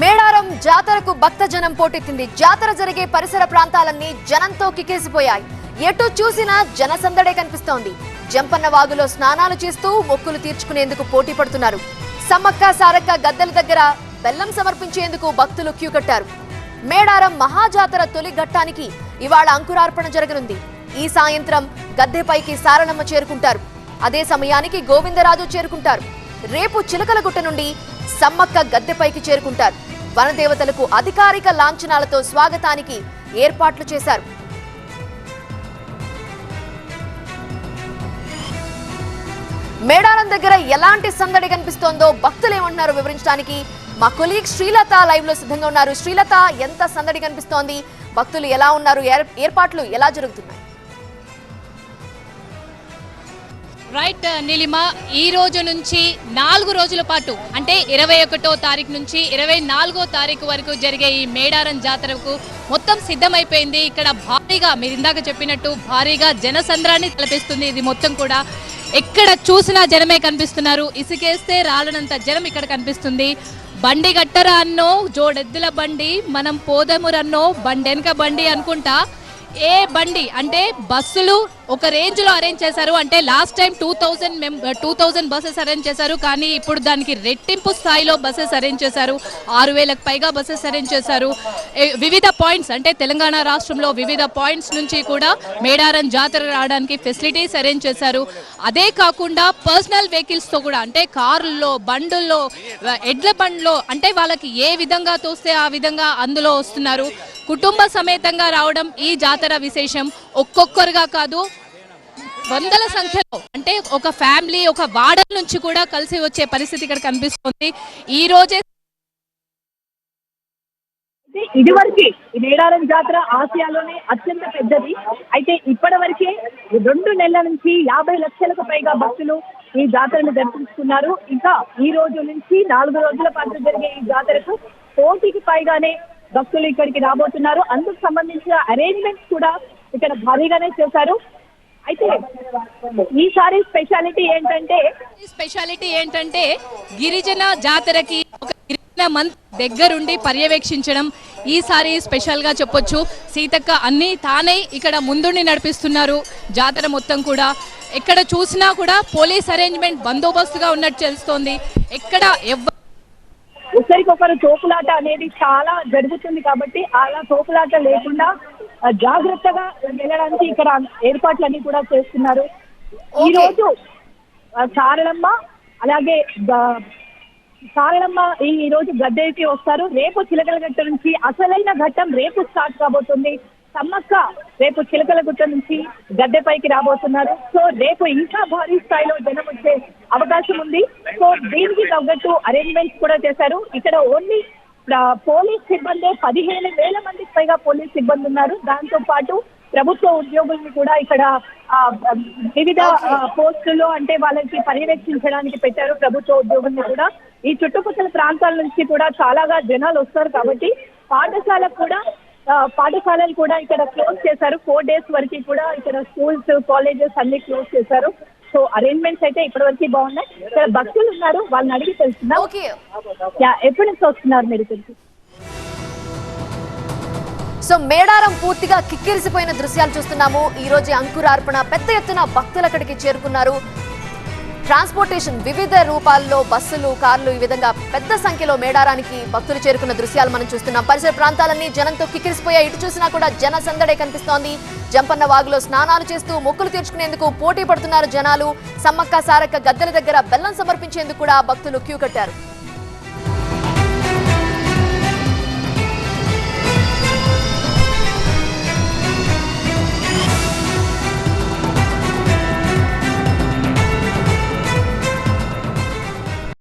మేడారం జాతరకు భక్త జనం పోటెత్తింది. జాతర జరిగే పరిసర ప్రాంతాలన్నీ జనంతో కికేసిపోయాయి ఎటు చూసినా జనసందడే కనిపిస్తోంది. జంపన్న వాగులో స్నానాలు చేస్తూ మొక్కులు తీర్చుకునేందుకు పోటీ పడుతున్నారు. సమ్మక్క సారక్క గద్దెల దగ్గర బెల్లం సమర్పించేందుకు భక్తులు క్యూ కట్టారు. మేడారం మహాజాతర తొలి ఘట్టానికి ఇవాళ అంకురార్పణ జరగనుంది. ఈ సాయంత్రం గద్దెపైకి సారణమ్మ చేరుకుంటారు. అదే సమయానికి గోవిందరాజు చేరుకుంటారు. రేపు చిలకలగుట్ట నుండి సమ్మక్క గద్దెపైకి చేరుకుంటారు. వనదేవతలకు అధికారిక లాంఛనాలతో స్వాగతానికి ఏర్పాట్లు చేశారు. మేడారం దగ్గర ఎలాంటి సందడి కనిపిస్తోందో భక్తులు ఏమంటున్నారో వివరించడానికి. మా కొలీగ్ శ్రీలత లైవ్లో సిద్ధంగా ఉన్నారు. శ్రీలత ఎంత సందడి కనిపిస్తోంది? భక్తులు ఎలా ఉన్నారు? ఏర్- ఏర్పాట్లు ఎలా జరుగుతున్నాయి? రైట్ నీలిమ ఈ రోజు నుంచి నాలుగు రోజుల పాటు అంటే ఇరవై ఒకటో తారీఖు నుంచి ఇరవై నాలుగో తారీఖు వరకు జరిగే ఈ మేడారం జాతరకు మొత్తం సిద్ధమైపోయింది. ఇక్కడ భారీగా మీరు ఇందాక చెప్పినట్టు భారీగా జనసంద్రాన్ని తలపిస్తుంది. ఇది మొత్తం కూడా ఎక్కడ చూసినా జనమే కనిపిస్తున్నారు. ఇసుకేస్తే రాలనంత జనం ఇక్కడ కనిపిస్తుంది. బండి గట్టరా అన్నో జోడెద్దుల బండి మనం పోదమురన్నో వెనక బండి అనుకుంటా. ఏ బండి అంటే బస్సులు ఒక రేంజ్లో అరేంజ్ చేశారు. అంటే last time two thousand two thousand buses arrange చేశారు. కానీ ఇప్పుడు దానికి రెట్టింపు స్థాయిలో బస్సెస్ అరేంజ్ చేశారు. ఆరు వేలకు పైగా బస్సెస్ అరేంజ్ చేశారు. వివిధ పాయింట్స్ అంటే తెలంగాణ రాష్ట్రంలో వివిధ పాయింట్స్ నుంచి కూడా మేడారం జాతర రావడానికి ఫెసిలిటీస్ అరేంజ్ చేశారు. అదే కాకుండా పర్సనల్ వెహికల్స్తో కూడా అంటే కార్లలో బండుల్లో ఎడ్ల బండ్లో అంటే వాళ్ళకి ఏ విధంగా తోస్తే ఆ విధంగా అందులో వస్తున్నారు. కుటుంబ సమేతంగా రావడం ఈ జాతర విశేషం. ఒక్కొక్కరుగా కాదు వందల సంఖ్యలో అంటే ఒక ఫ్యామిలీ ఒక వాడల నుంచి కూడా కలిసి వచ్చే పరిస్థితి ఇక్కడ కనిపిస్తుంది. ఈ రోజే అయితే ఇదివరకే ఈ మేడారం జాతర ఆసియాలోనే అత్యంత పెద్దది. అయితే ఇప్పటి వరకే రెండు నెలల నుంచి యాభై లక్షలకు పైగా భక్తులు ఈ జాతరను దర్శించుకున్నారు. ఇంకా ఈ రోజు నుంచి నాలుగు రోజుల పాటు జరిగే ఈ జాతరకు కోటికి పైగానే భక్తులు ఇక్కడికి రాబోతున్నారు. అందుకు సంబంధించిన అరేంజ్మెంట్స్ కూడా ఇక్కడ భారీగానే చేశారు. అయితే ఈసారి స్పెషాలిటీ ఏంటంటే స్పెషాలిటీ ఏంటంటే గిరిజన జాతరకి ఒక గిరిజన మంత్ దగ్గరుండి పర్యవేక్షించడం. ఈసారి స్పెషల్గా చెప్పొచ్చు. సీతక్క అన్ని తానే ఇక్కడ ముందుండి నడిపిస్తున్నారు. జాతర మొత్తం కూడా. ఎక్కడ చూసినా కూడా పోలీస్ అరేంజ్మెంట్ బందోబస్తుగా ఉన్నట్టు తెలుస్తోంది. ఎక్కడ ఎవ్వ ఒకరికొకరు తోపులాట అనేది చాలా జరుగుతుంది కాబట్టి అలా తోపులాట లేకుండా జాగ్రత్తగా వెళ్ళడానికి ఇక్కడ ఏర్పాట్లన్నీ కూడా చేస్తున్నారు. ఈ రోజు ఆ, సారళమ్మ అలాగే ఈ ఈ రోజు గద్దెకి వస్తారు. రేపు చిలకలగట్ట నుంచి అసలైన ఘట్టం రేపు స్టార్ట్ కాబోతుంది. సమ్మక్క రేపు చిలకలగుట్ట నుంచి గద్దెపైకి రాబోతున్నారు. సో రేపు ఇంకా భారీ స్థాయిలో జనం వచ్చే అవకాశం ఉంది. సో దీనికి తగ్గట్టు అరేంజ్మెంట్స్ కూడా చేశారు. ఇక్కడ ఓన్లీ పోలీస్ సిబ్బంది పదిహేను వేల మందికి పైగా పోలీస్ సిబ్బంది ఉన్నారు దాంతో పాటు ప్రభుత్వ ఉద్యోగుల్ని కూడా ఇక్కడ వివిధ పోస్టుల్లో అంటే వాళ్ళకి పర్యవేక్షించడానికి పెట్టారు ప్రభుత్వ ఉద్యోగుల్ని కూడా. ఈ చుట్టుపక్కల ప్రాంతాల నుంచి కూడా చాలాగా జనాలు వస్తారు కాబట్టి పాఠశాలకు కూడా పాఠశాలలు కూడా ఇక్కడ క్లోజ్ చేశారు. ఫోర్ డేస్ వరకు కూడా ఇక్కడ స్కూల్స్ కాలేజెస్ అన్ని క్లోజ్ చేశారు. సో అరేంజ్మెంట్స్ అయితే ఇప్పటి వరకు బాగున్నాయి. ఇక్కడ భక్తులు ఉన్నారు. వాళ్ళని అడిగి తెలుసుకుందాం. ఎప్పటి నుంచి వస్తున్నారు మీరు తెలుసు సో మేడారం పూర్తిగా కిక్కిరిసిపోయిన దృశ్యాలు చూస్తున్నాము. ఈ రోజు అంకురార్పణ పెద్ద ఎత్తున భక్తులు అక్కడికి చేరుకున్నారు. ట్రాన్స్పోర్టేషన్ వివిధ రూపాల్లో బస్సులు కార్లు ఈ విధంగా పెద్ద సంఖ్యలో మేడారానికి భక్తులు చేరుకున్న దృశ్యాలు మనం చూస్తున్నాం. పరిసర ప్రాంతాలన్నీ జనంతో కిక్కిరిసిపోయాయి. ఇటు చూసినా కూడా జన సందడే కనిపిస్తోంది. జంపన్న వాగులో స్నానాలు చేస్తూ మొక్కులు తీర్చుకునేందుకు పోటీ పడుతున్నారు జనాలు. సమ్మక్క సారక్క గద్దెల దగ్గర బెల్లం సమర్పించేందుకు కూడా భక్తులు క్యూ కట్టారు.